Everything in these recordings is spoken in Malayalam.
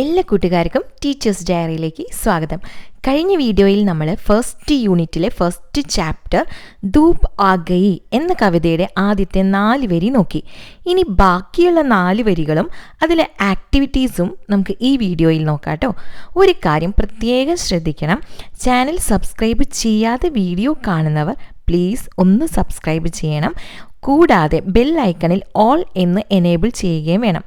എല്ലാ കൂട്ടുകാർക്കും ടീച്ചേഴ്സ് ഡയറിയിലേക്ക് സ്വാഗതം. കഴിഞ്ഞ വീഡിയോയിൽ നമ്മൾ ഫസ്റ്റ് യൂണിറ്റിലെ ഫസ്റ്റ് ചാപ്റ്റർ ധൂപ് ആഗയി എന്ന കവിതയുടെ ആദ്യത്തെ നാല് വരി നോക്കി. ഇനി ബാക്കിയുള്ള നാല് വരികളും അതിലെ ആക്ടിവിറ്റീസും നമുക്ക് ഈ വീഡിയോയിൽ നോക്കാം കേട്ടോ ഒരു കാര്യം പ്രത്യേകം ശ്രദ്ധിക്കണം. ചാനൽ സബ്സ്ക്രൈബ് ചെയ്യാതെ വീഡിയോ കാണുന്നവർ പ്ലീസ് ഒന്ന് സബ്സ്ക്രൈബ് ചെയ്യണം. കൂടാതെ ബെൽ ഐക്കണിൽ ഓൾ എന്ന് എനേബിൾ ചെയ്യുകയും വേണം.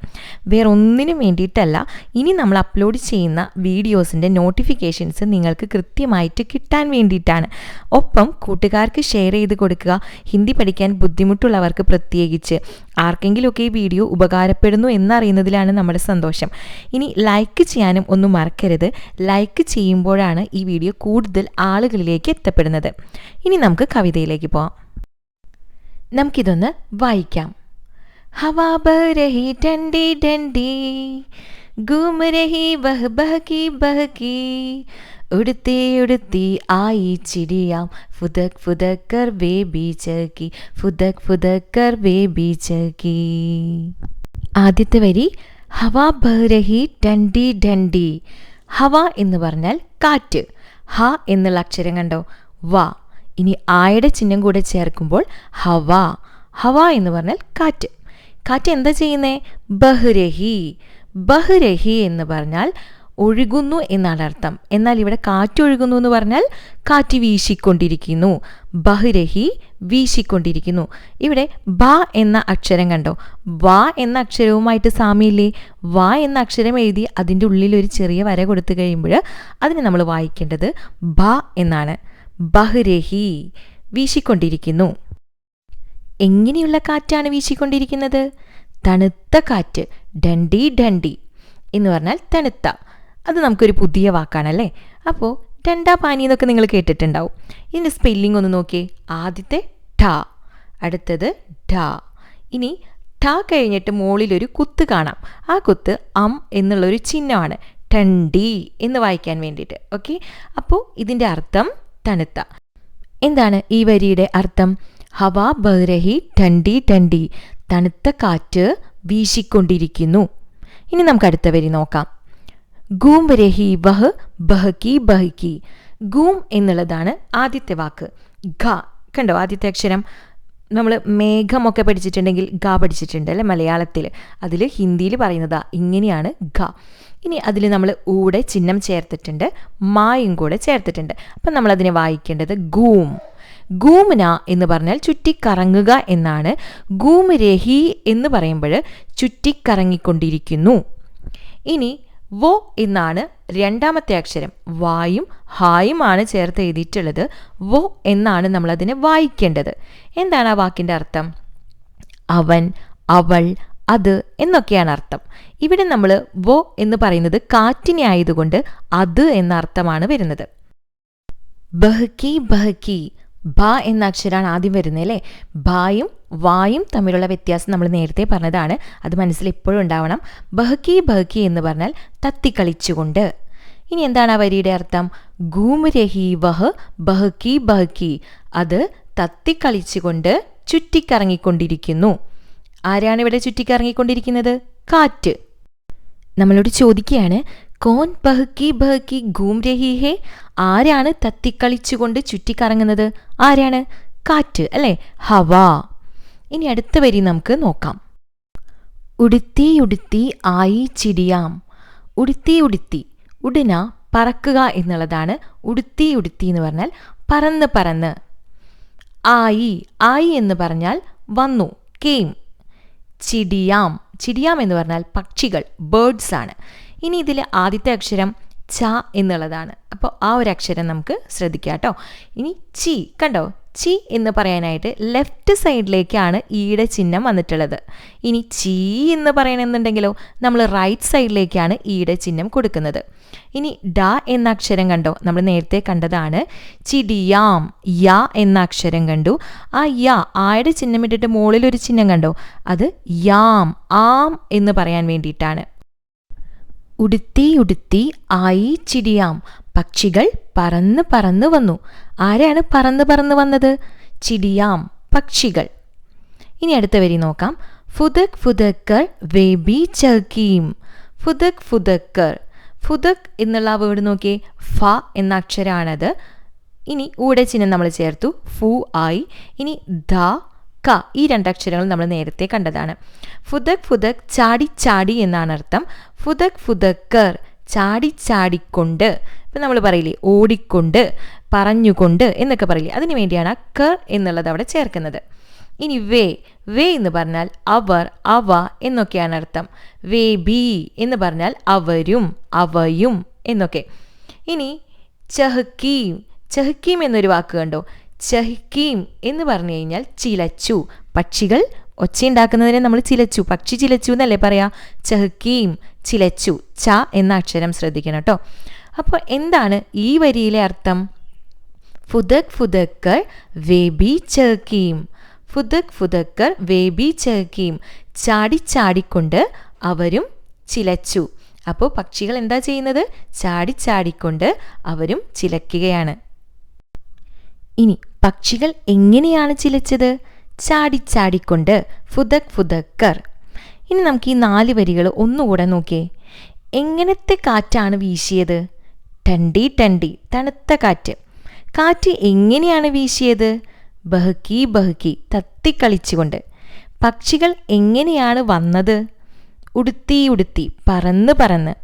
വേറെ ഒന്നിനും വേണ്ടിയിട്ടല്ല ഇനി നമ്മൾ അപ്ലോഡ് ചെയ്യുന്ന വീഡിയോസിന്റെ നോട്ടിഫിക്കേഷൻസ് നിങ്ങൾക്ക് കൃത്യമായിട്ട് കിട്ടാൻ വേണ്ടിയിട്ടാണ്. ഒപ്പം കൂട്ടുകാർക്ക് ഷെയർ ചെയ്ത് കൊടുക്കുക. ഹിന്ദി പഠിക്കാൻ ബുദ്ധിമുട്ടുള്ളവർക്ക് പ്രത്യേകിച്ച് ആർക്കെങ്കിലുമൊക്കെ ഈ വീഡിയോ ഉപകാരപ്പെടുന്നു എന്നറിയുന്നതിലാണ് നമ്മുടെ സന്തോഷം. ഇനി ലൈക്ക് ചെയ്യാനും ഒന്നും മറക്കരുത്. ലൈക്ക് ചെയ്യുമ്പോഴാണ് ഈ വീഡിയോ കൂടുതൽ ആളുകളിലേക്ക് എത്തപ്പെടുന്നത്. ഇനി നമുക്ക് കവിതയിലേക്ക് പോവാം. നമുക്കിതൊന്ന് വായിക്കാം. രഹി ഡണ്ടി ഡണ്ടി ഗൂം രഹി ബഹ് ബഹക്കി ബഹക്കി ഉടുത്തി ഉടുത്തി ആയി ചിടിയാം ഫുദക് ഫുദക്കർ വേ ബീച്ചക്കി ഫുദക് ഫുദക്കർ വേ ബീച്ചക്കി ആദ്യത്തെ വരി ഹവാ ബഹ്രഹി ഡണ്ടി ഡണ്ടി ഹവ എന്ന് പറഞ്ഞാൽ കാറ്റ്. ഹ എന്നുള്ള അക്ഷരം കണ്ടോ? വാ. ഇനി ആയുടെ ചിഹ്നം കൂടെ ചേർക്കുമ്പോൾ ഹവ ഹവ എന്ന് പറഞ്ഞാൽ കാറ്റ്. കാറ്റ് എന്താ ചെയ്യുന്നേ? ബഹ്രഹി ബഹ്രഹി എന്ന് പറഞ്ഞാൽ ഒഴുകുന്നു എന്നാണ് അർത്ഥം. എന്നാൽ ഇവിടെ കാറ്റ് ഒഴുകുന്നു എന്ന് പറഞ്ഞാൽ കാറ്റ് വീശിക്കൊണ്ടിരിക്കുന്നു. ബഹ്രഹി വീശിക്കൊണ്ടിരിക്കുന്നു. ഇവിടെ ബ എന്ന അക്ഷരം കണ്ടോ? വ എന്ന അക്ഷരവുമായിട്ട് സാമ്യമില്ലേ? വ എന്ന അക്ഷരം എഴുതി അതിന്റെ ഉള്ളിൽ ഒരു ചെറിയ വര കൊടുത്തു കഴിയുമ്പോൾ അതിനെ നമ്മൾ വായിക്കേണ്ടത് ബ എന്നാണ്. ബഹ്രഹി വീശിക്കൊണ്ടിരിക്കുന്നു. എങ്ങനെയുള്ള കാറ്റാണ് വീശിക്കൊണ്ടിരിക്കുന്നത്? തണുത്ത കാറ്റ് ഡണ്ടി ഡണ്ടി എന്ന് പറഞ്ഞാൽ തണുത്ത. അത് നമുക്കൊരു പുതിയ വാക്കാണല്ലേ? അപ്പോൾ ഡണ്ടാ പാനി എന്നൊക്കെ നിങ്ങൾ കേട്ടിട്ടുണ്ടാവും. ഇതിന്റെ സ്പെല്ലിംഗ് ഒന്ന് നോക്കിയേ. ആദ്യത്തെ ഠ അടുത്തത് ഠ. ഇനി ഠ കഴിഞ്ഞിട്ട് മുകളിലൊരു കുത്ത് കാണാം. ആ കുത്ത് അം എന്നുള്ളൊരു ചിഹ്നമാണ്. ടണ്ടി എന്ന് വായിക്കാൻ വേണ്ടിയിട്ട്. ഓക്കെ? അപ്പോൾ ഇതിന്റെ അർത്ഥം തണുത്ത. എന്താണ് ഈ വരിയുടെ അർത്ഥം? ഹവ ബഹ്രഹി ടണ്ടി ടണ്ടി തണുത്ത കാറ്റ് വീശിക്കൊണ്ടിരിക്കുന്നു. ഇനി നമുക്ക് അടുത്ത വരി നോക്കാം. ഗൂം രഹി ബഹ് ബഹക്കി ബഹക്കി ഗൂം എന്നുള്ളതാണ് ആദ്യത്തെ വാക്ക്. ഘ കണ്ടോ ആദ്യത്തെ അക്ഷരം? നമ്മൾ മേഘമൊക്കെ പഠിച്ചിട്ടുണ്ടെങ്കിൽ ഗ പഠിച്ചിട്ടുണ്ട് അല്ലേ മലയാളത്തിൽ അതിൽ ഹിന്ദിയിൽ പറയുന്നതാ. ഇങ്ങനെയാണ് ഗ. ഇനി അതിൽ നമ്മൾ ഊടെ ചിഹ്നം ചേർത്തിട്ടുണ്ട് മായും കൂടെ ചേർത്തിട്ടുണ്ട്. അപ്പം നമ്മളതിനെ വായിക്കേണ്ടത് ഗൂം. ഗൂമന എന്ന് പറഞ്ഞാൽ ചുറ്റിക്കറങ്ങുക എന്നാണ്. ഗൂമരഹി എന്ന് പറയുമ്പോൾ ചുറ്റിക്കറങ്ങിക്കൊണ്ടിരിക്കുന്നു. ഇനി വോ എന്നാണ് രണ്ടാമത്തെ അക്ഷരം. വായും ഹായുമാണ് ചേർത്ത് എഴുതിയിട്ടുള്ളത് വോ എന്നാണ് നമ്മളതിനെ വായിക്കേണ്ടത്. എന്താണ് ആ വാക്കിന്റെ അർത്ഥം? അവൻ അവൾ അത് എന്നൊക്കെയാണ് അർത്ഥം. ഇവിടെ നമ്മൾ വോ എന്ന് പറയുന്നത് കാറ്റിനെ ആയതുകൊണ്ട് അത് എന്ന അർത്ഥമാണ് വരുന്നത്. ബഹ്കി ബഹ്കി ബ എന്ന അക്ഷരമാണ് ആദ്യം വരുന്നത് അല്ലേ? ബായും വായും തമ്മിലുള്ള വ്യത്യാസം നമ്മൾ നേരത്തെ പറഞ്ഞതാണ്. അത് മനസ്സിൽ എപ്പോഴും ഉണ്ടാവണം. ബഹ്കി ബഹ്കി എന്ന് പറഞ്ഞാൽ തത്തിക്കളിച്ചുകൊണ്ട്. ഇനി എന്താണ് ആ വരിയുടെ അർത്ഥം? ഗൂമരഹി വഹ് ബഹക്കി ബഹക്കി അത് തത്തിക്കളിച്ചുകൊണ്ട് ചുറ്റിക്കറങ്ങിക്കൊണ്ടിരിക്കുന്നു. ആരാണ് ഇവിടെ ചുറ്റിക്കറങ്ങിക്കൊണ്ടിരിക്കുന്നത്? കാറ്റ്. നമ്മളോട് ചോദിക്കുകയാണ് കോൻ ബഹക്കി ബഹക്കി ഗൂം രഹി ഹേ ആരാണ് തത്തിക്കളിച്ചുകൊണ്ട് ചുറ്റിക്കറങ്ങുന്നത്? ആരാണ്? കാറ്റ് അല്ലേ? ഹവാ. ഇനി അടുത്ത വരി നമുക്ക് നോക്കാം. ഉടുത്തി ഉടുത്തി ആയി ചിടിയാം. ഉടുത്തി ഉടുത്തി ഉടന പറക്കുക എന്നുള്ളതാണ് ഉടുത്തി ഉടുത്തി എന്ന് പറഞ്ഞാൽ പറന്ന് പറന്ന്. ആയി ആയി എന്ന് പറഞ്ഞാൽ വന്നു കെയിം ചിടിയാം ചിടിയാം എന്ന് പറഞ്ഞാൽ പക്ഷികൾ ബേർഡ്സ് ആണ്. ഇനി ഇതിൽ ആദ്യത്തെ അക്ഷരം ച എന്നുള്ളതാണ്. അപ്പോൾ ആ ഒരു അക്ഷരം നമുക്ക് ശ്രദ്ധിക്കാം കേട്ടോ. ഇനി ചി കണ്ടോ? ചി എന്ന് പറയാനായിട്ട് ലെഫ്റ്റ് സൈഡിലേക്കാണ് ഈയുടെ ചിഹ്നം വന്നിട്ടുള്ളത്. ഇനി ചീ എന്ന് പറയണമെന്നുണ്ടെങ്കിലോ നമ്മൾ റൈറ്റ് സൈഡിലേക്കാണ് ഈയുടെ ചിഹ്നം കൊടുക്കുന്നത്. ഇനി ഡ എന്ന അക്ഷരം കണ്ടോ? നമ്മൾ നേരത്തെ കണ്ടതാണ്. ചിടിയാം യ എന്ന അക്ഷരം കണ്ടു. ആ യ ആയുടെ ചിഹ്നം ഇട്ടിട്ട് മുകളിൽ ഒരു ചിഹ്നം കണ്ടോ? അത് യാം ആം എന്ന് പറയാൻ വേണ്ടിയിട്ടാണ്. ഉടുത്തി ഉടുത്തി ആയി ചിടിയാം. പക്ഷികൾ പറന്ന് പറന്ന് വന്നു. ആരാണ് പറന്ന് പറന്ന് വന്നത്? ചിടിയാം പക്ഷികൾ. ഇനി അടുത്ത വരി നോക്കാം. ഫുദക് ഫുദക്കർ വേബി ചകീം ഫുദക് ഫുദക്കർ ഫുദക് എന്നുള്ള ആ വേർഡ് നോക്കിയേ. ഫ എന്ന അക്ഷരമാണത് ഇനി ഊടെ ചിഹ്നം നമ്മൾ ചേർത്തു. ഫു ആയി. ഇനി ധ ക ഈ രണ്ടക്ഷരങ്ങൾ നമ്മൾ നേരത്തെ കണ്ടതാണ്. ഫുദക് ഫുദക് ചാടി ചാടി എന്നാണ് അർത്ഥം. ഫുദക് ഫുദക്കർ ചാടി ചാടിക്കൊണ്ട് ഇപ്പം നമ്മൾ പറയില്ലേ ഓടിക്കൊണ്ട് പറഞ്ഞുകൊണ്ട് എന്നൊക്കെ പറയില്ലേ അതിനു വേണ്ടിയാണ് ക എന്നുള്ളത് അവിടെ ചേർക്കുന്നത്. ഇനി വേ വേ എന്ന് പറഞ്ഞാൽ അവർ അവ എന്നൊക്കെയാണ് അർത്ഥം. വേ ബി എന്ന് പറഞ്ഞാൽ അവരും അവയും എന്നൊക്കെ. ഇനി ചഹക്കീം ചഹക്കീം എന്നൊരു വാക്ക് കണ്ടോ? ചഹക്കീം എന്ന് പറഞ്ഞു കഴിഞ്ഞാൽ ചിലച്ചു. പക്ഷികൾ ഒച്ചയുണ്ടാക്കുന്നതിനെ നമ്മൾ ചിലച്ചു. പക്ഷി ചിലച്ചു എന്നല്ലേ പറയാ? ചഹക്കീം ചിലച്ചു. ച എന്ന അക്ഷരം ശ്രദ്ധിക്കണം കേട്ടോ അപ്പോൾ എന്താണ് ഈ വരിയിലെ അർത്ഥം? ഫുദക് ഫുദക്കർ വേബി ചേക്കീം ഫുദക് ഫുദക്കർ വേബി ചേക്കീം ചാടി ചാടിക്കൊണ്ട് അവരും ചിലച്ചു. അപ്പോൾ പക്ഷികൾ എന്താ ചെയ്യുന്നത്? ചാടി ചാടിക്കൊണ്ട് അവരും ചിലക്കുകയാണ്. ഇനി പക്ഷികൾ എങ്ങനെയാണ് ചിലച്ചത്? ചാടി ചാടിക്കൊണ്ട് ഫുദക് ഫുദക്കർ ഇനി നമുക്ക് ഈ നാല് വരികൾ ഒന്നുകൂടെ നോക്കിയേ. എങ്ങനത്തെ കാറ്റാണ് വീശിയത്? ടണ്ടി ടണ്ടി തണുത്ത കാറ്റ്. കാറ്റ് എങ്ങനെയാണ് വീശിയത്? ബഹുക്കി ബഹുക്കി തത്തിക്കളിച്ചുകൊണ്ട്. പക്ഷികൾ എങ്ങനെയാണ് വന്നത്? ഉടുത്തി ഉടുത്തി പറന്ന് പറന്ന്.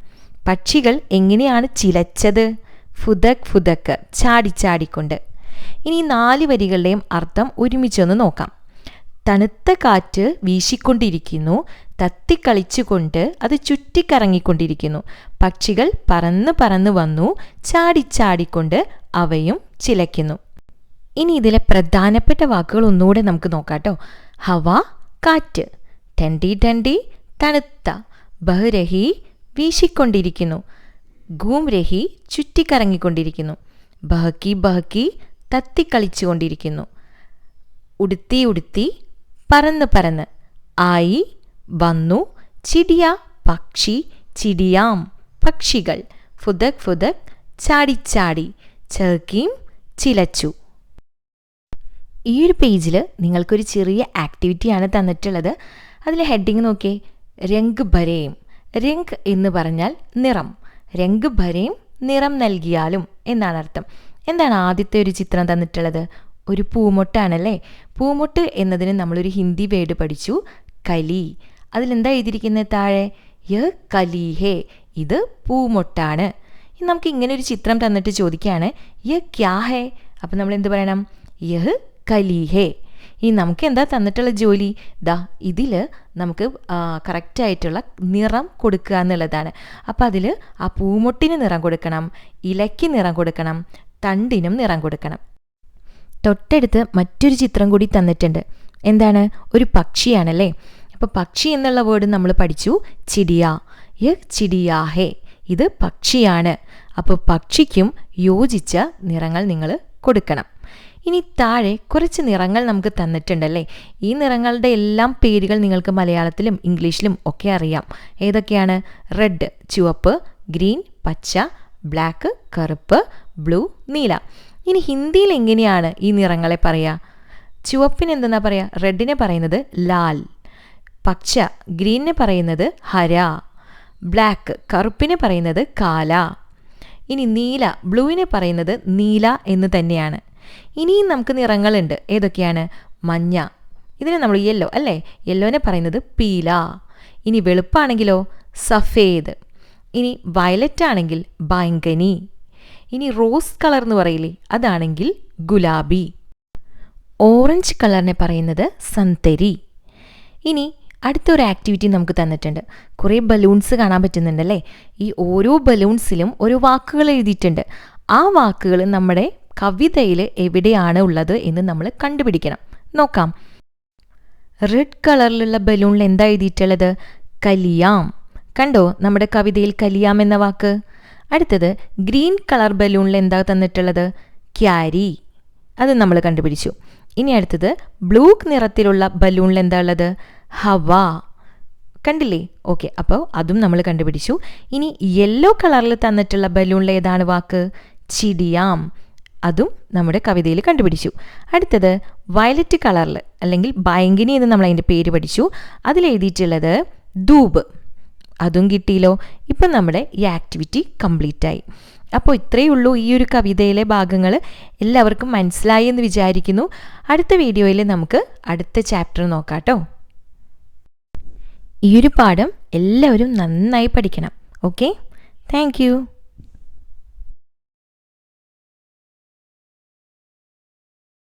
പക്ഷികൾ എങ്ങനെയാണ് ചിലച്ചത്? ഫുതക് ഫുതക്ക് ചാടി ചാടിക്കൊണ്ട്. ഇനി നാല് വരികളുടെയും അർത്ഥം ഒരുമിച്ചൊന്ന് നോക്കാം. തണുത്ത കാറ്റ് വീശിക്കൊണ്ടിരിക്കുന്നു. തത്തിക്കളിച്ചുകൊണ്ട് അത് ചുറ്റിക്കറങ്ങിക്കൊണ്ടിരിക്കുന്നു. പക്ഷികൾ പറന്ന് പറന്ന് വന്നു ചാടിച്ചാടിക്കൊണ്ട് അവയും ചിലയ്ക്കുന്നു. ഇനി ഇതിലെ പ്രധാനപ്പെട്ട വാക്കുകൾ ഒന്നുകൂടെ നമുക്ക് നോക്കാട്ടോ. ഹവ കാറ്റ്. ടണ്ടി ടണ്ടി തണുത്ത. ബഹുരഹി വീശിക്കൊണ്ടിരിക്കുന്നു. ഗൂംരഹി ചുറ്റിക്കറങ്ങിക്കൊണ്ടിരിക്കുന്നു. ബഹക്കി ബഹക്കി തത്തിക്കളിച്ചുകൊണ്ടിരിക്കുന്നു. ഉടുത്തി ഉടുത്തി പറന്ന് പറന്ന്. ആയി വന്നു. ചിടിയ പക്ഷി ചിടിയാം പക്ഷികൾ. ഫുദക് ഫുദക് ചാടിച്ചാടി ചർക്കീം ചിലച്ചു. ഈ ഒരു പേജിൽ നിങ്ങൾക്കൊരു ചെറിയ ആക്ടിവിറ്റിയാണ് തന്നിട്ടുള്ളത്. അതിൽ ഹെഡിങ് നോക്കിയേ. രംഗ് ഭരേം. രംഗ് എന്ന് പറഞ്ഞാൽ നിറം. രംഗ് ഭരേം നിറം നൽകിയാലും എന്നാണ് അർത്ഥം. എന്താണ് ആദ്യത്തെ ഒരു ചിത്രം തന്നിട്ടുള്ളത്? ഒരു പൂമൊട്ടാണല്ലേ? പൂമൊട്ട് എന്നതിന് നമ്മളൊരു ഹിന്ദി വേഡ് പഠിച്ചു. കലി. അതിലെന്താ എഴുതിയിരിക്കുന്നത് താഴെ? യ കലീഹേ ഇത് പൂമൊട്ടാണ്. നമുക്ക് ഇങ്ങനെ ഒരു ചിത്രം തന്നിട്ട് ചോദിക്കുകയാണ് യ ക്യാ ഹേ അപ്പം നമ്മൾ എന്ത് പറയണം? യഹ് കലീഹേ. ഈ നമുക്ക് എന്താ തന്നിട്ടുള്ള ജോലി? ദാ ഇതിൽ നമുക്ക് കറക്റ്റായിട്ടുള്ള നിറം കൊടുക്കുക എന്നുള്ളതാണ്. അപ്പോൾ അതിൽ ആ പൂമൊട്ടിന് നിറം കൊടുക്കണം ഇലയ്ക്ക് നിറം കൊടുക്കണം തണ്ടിനും നിറം കൊടുക്കണം. തൊട്ടടുത്ത് മറ്റൊരു ചിത്രം കൂടി തന്നിട്ടുണ്ട്. എന്താണ്? ഒരു പക്ഷിയാണല്ലേ? അപ്പോൾ പക്ഷി എന്നുള്ള വേർഡ് നമ്മൾ പഠിച്ചു ചിടിയ. യ ചിടിയാഹേ. ഇത് പക്ഷിയാണ്. അപ്പോൾ പക്ഷിക്കും യോജിച്ച നിറങ്ങൾ നിങ്ങൾ കൊടുക്കണം. ഇനി താഴെ കുറച്ച് നിറങ്ങൾ നമുക്ക് തന്നിട്ടുണ്ടല്ലേ? ഈ നിറങ്ങളുടെ എല്ലാം പേരുകൾ നിങ്ങൾക്ക് മലയാളത്തിലും ഇംഗ്ലീഷിലും ഒക്കെ അറിയാം. ഏതൊക്കെയാണ്? റെഡ് ചുവപ്പ് ഗ്രീൻ പച്ച ബ്ലാക്ക് കറുപ്പ് ബ്ലൂ നീല. ഇനി ഹിന്ദിയിൽ എങ്ങനെയാണ് ഈ നിറങ്ങളെ പറയുക ചുവപ്പിന് എന്തെന്നാ പറയുക റെഡിനെ പറയുന്നത് ലാൽ. പച്ച ഗ്രീനിന് പറയുന്നത് ഹര ബ്ലാക്ക് കറുപ്പിന് പറയുന്നത് കാല. ഇനി നീല ബ്ലൂവിന് പറയുന്നത് നീല എന്ന് തന്നെയാണ്. ഇനിയും നമുക്ക് നിറങ്ങളുണ്ട്. ഏതൊക്കെയാണ്? മഞ്ഞ. ഇതിനെ നമ്മൾ യെല്ലോ അല്ലേ? യെല്ലോനെ പറയുന്നത് പീല. ഇനി വെളുപ്പാണെങ്കിലോ? സഫേദ്. ഇനി വയലറ്റ് ആണെങ്കിൽ ബാങ്കനി. ഇനി റോസ് കളർ എന്ന് പറയില്ലേ? അതാണെങ്കിൽ ഗുലാബി. ഓറഞ്ച് കളറിനെ പറയുന്നത് സന്തരി. ഇനി അടുത്തൊരു ആക്ടിവിറ്റി നമുക്ക് തന്നിട്ടുണ്ട്. കുറേ ബലൂൺസ് കാണാൻ പറ്റുന്നുണ്ടല്ലേ? ഈ ഓരോ ബലൂൺസിലും ഒരു വാക്കുകൾ എഴുതിയിട്ടുണ്ട്. ആ വാക്കുകൾ നമ്മുടെ കവിതയിൽ എവിടെയാണ് ഉള്ളത് എന്ന് നമ്മൾ കണ്ടുപിടിക്കണം. നോക്കാം. റെഡ് കളറിലുള്ള ബലൂണിൽ എന്താ എഴുതിയിട്ടുള്ളത്? കലിയാം. കണ്ടോ? നമ്മുടെ കവിതയിൽ കലിയാം എന്ന വാക്ക്. അടുത്തത് ഗ്രീൻ കളർ ബലൂണിൽ എന്താ തന്നിട്ടുള്ളത്? ക്യാരി. അത് നമ്മൾ കണ്ടുപിടിച്ചു. ഇനി അടുത്തത് ബ്ലൂ നിറത്തിലുള്ള ബലൂണിൽ എന്താ ഉള്ളത്? ഹവ. കണ്ടില്ലേ? ഓക്കെ അപ്പോൾ അതും നമ്മൾ കണ്ടുപിടിച്ചു. ഇനി യെല്ലോ കളറിൽ തന്നിട്ടുള്ള ബലൂണിലെ ഏതാണ് വാക്ക്? ചിടിയാം. അതും നമ്മുടെ കവിതയിൽ കണ്ടുപിടിച്ചു. അടുത്തത് വയലറ്റ് കളറിൽ അല്ലെങ്കിൽ ഭയങ്കിനി എന്ന് നമ്മൾ അതിന്റെ പേര് പഠിച്ചു. അതിലെഴുതിയിട്ടുള്ളത് ധൂപ്. അതും കിട്ടിയല്ലോ. ഇപ്പം നമ്മുടെ ഈ ആക്ടിവിറ്റി കംപ്ലീറ്റ് ആയി. അപ്പോൾ ഇത്രയേ ഉള്ളൂ ഈ ഒരു കവിതയിലെ ഭാഗങ്ങൾ എല്ലാവർക്കും മനസ്സിലായി എന്ന് വിചാരിക്കുന്നു. അടുത്ത വീഡിയോയിൽ നമുക്ക് അടുത്ത ചാപ്റ്റർ നോക്കാം കേട്ടോ. ഈ ഒരു പാഠം എല്ലാവരും നന്നായി പഠിക്കണം. Okay thank